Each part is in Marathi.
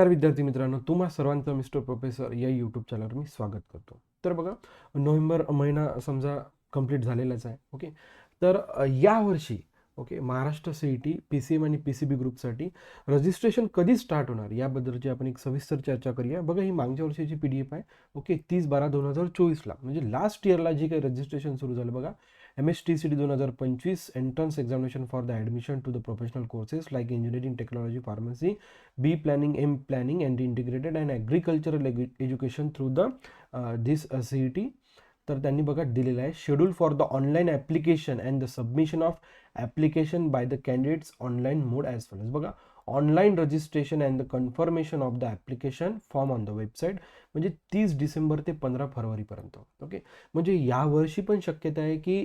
नमस्कार विद्यार्थी मित्रांनो तुम्हा सर्वांचं मिस्टर प्रोफेसर या यूट्यूब चॅनलवर मी स्वागत करतो. तर बघा नोव्हेंबर महिना समजा कंप्लीट झालेलाच आहे ओके तर यावर्षी okay Maharashtra C E T P C M आणि पी सी बी ग्रुपसाठी रजिस्ट्रेशन कधी स्टार्ट होणार याबद्दलची आपण एक सविस्तर चर्चा करूया. बघा ही मागच्या वर्षीची पी डी एफ आहे ओके तीस बारा दोन हजार चोवीसला म्हणजे लास्ट इयरला जे काही रजिस्ट्रेशन सुरू झालं बघा M S T C T दोन हजार पंचवीस entrance examination for the admission to the professional courses like engineering technology pharmacy B planning M planning and integrated and agricultural education through the this C E T तर त्यांनी बघा दिलेलं आहे. Schedule for the online application and the submission of application by the candidates online mode as well as बघा online registration and the confirmation of the application form on the website म्हणजे तीस डिसेंबर ते पंधरा फरवरीपर्यंत. ओके म्हणजे यावर्षी पण शक्यता आहे की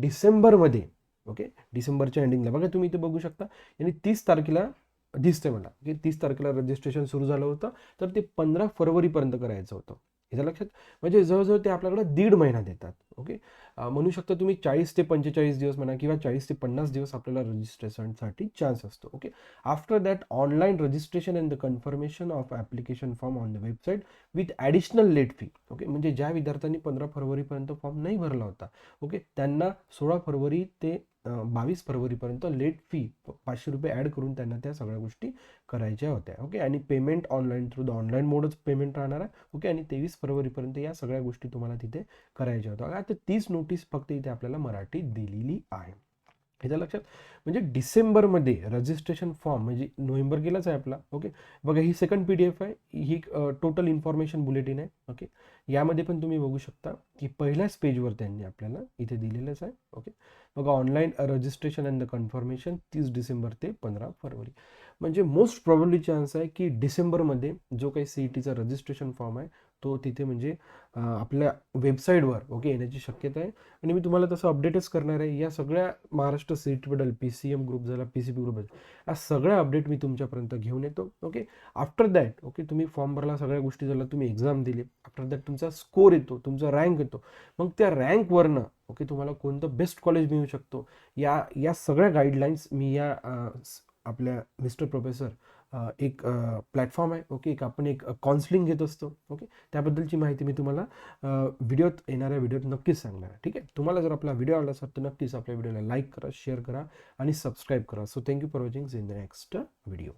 डिसेंबरमध्ये ओके? डिसेंबरच्या एंडिंगला बघा तुम्ही इथे बघू शकता. यांनी तीस तारखेला दिसतंय मला की तीस तारखेला रजिस्ट्रेशन सुरू झालं होतं. तर ते पंधरा फरवरीपर्यंत करायचं होतं. याच्या लक्षात म्हणजे जवळजवळ ते आपल्याकडे दीड महिना देतात ओके म्हणू शकता तुम्ही चाळीस ते पंचेचाळीस दिवस म्हणा किंवा चाळीस ते पन्नास दिवस आपल्याला रजिस्ट्रेशनसाठी चान्स असतो okay after that online registration and the confirmation of application form on the website with additional late fee okay म्हणजे ज्या विद्यार्थ्यांनी पंधरा फरवरीपर्यंत फॉर्म नाही भरला होता ओके त्यांना सोळा फरवरी ते बावीस फरवरीपर्यंत लेट फी पाचशे रुपये ॲड करून त्यांना त्या सगळ्या गोष्टी करायच्या होत्या. ओके आणि payment online through the online मोडच payment राहणार आहे. ओके आणि तेवीस फरवरीपर्यंत या सगळ्या गोष्टी तुम्हाला तिथे करायच्या होत्या. आता तीस नोटीस फक्त इथे आपल्याला मराठीत दिलेली आहे. ह्याच्या लक्षात. म्हणजे डिसेंबरमध्ये रजिस्ट्रेशन फॉर्म म्हणजे नोव्हेंबर गेलाच आहे आपला ओके? बघा ही सेकंड पी डी एफ आहे. ही टोटल इन्फॉर्मेशन बुलेटिन आहे ओके? यामध्ये पण तुम्ही बघू शकता की पहिल्याच पेजवर त्यांनी आपल्याला इथे दिलेलंच आहे ओके? बघा online registration and the confirmation तीस डिसेंबर ते पंधरा फरवरी. म्हणजे मोस्ट प्रॉब्ली चान्स आहे की डिसेंबरमध्ये जो काही सी ई टीचा रजिस्ट्रेशन फॉर्म आहे तो तिथे म्हणजे आपल्या वेबसाईटवर ओके येण्याची शक्यता आहे. आणि मी तुम्हाला तसं अपडेटच करणार आहे. या सगळ्या Maharashtra C P C M group झाला पी सी पी ग्रुप झाला या सगळ्या अपडेट मी तुमच्यापर्यंत घेऊन येतो ओके. आफ्टर दॅट ओके तुम्ही फॉर्म भरला सगळ्या गोष्टी झाल्या तुम्ही एक्झाम दिली. आफ्टर दॅट तुमचा स्कोर येतो तुमचा रँक येतो. मग त्या रँकवरनं ओके तुम्हाला कोणतं बेस्ट कॉलेज मिळू शकतो? या या सगळ्या गाईडलाईन्स मी या आपल्या मिस्टर प्रोफेसर एक प्लॅटफॉर्म आहे ओके? एक आपण एक काउन्सिलिंग घेत असतो ओके? त्याबद्दलची माहिती मी तुम्हाला व्हिडिओत येणाऱ्या व्हिडिओत नक्कीच सांगणार आहे ठीक आहे? तुम्हाला जर आपला व्हिडिओ आवडला असेल तर नक्कीच आपल्या व्हिडिओला लाईक करा शेअर करा आणि सबस्क्राईब करा. So thank you for watching in the next video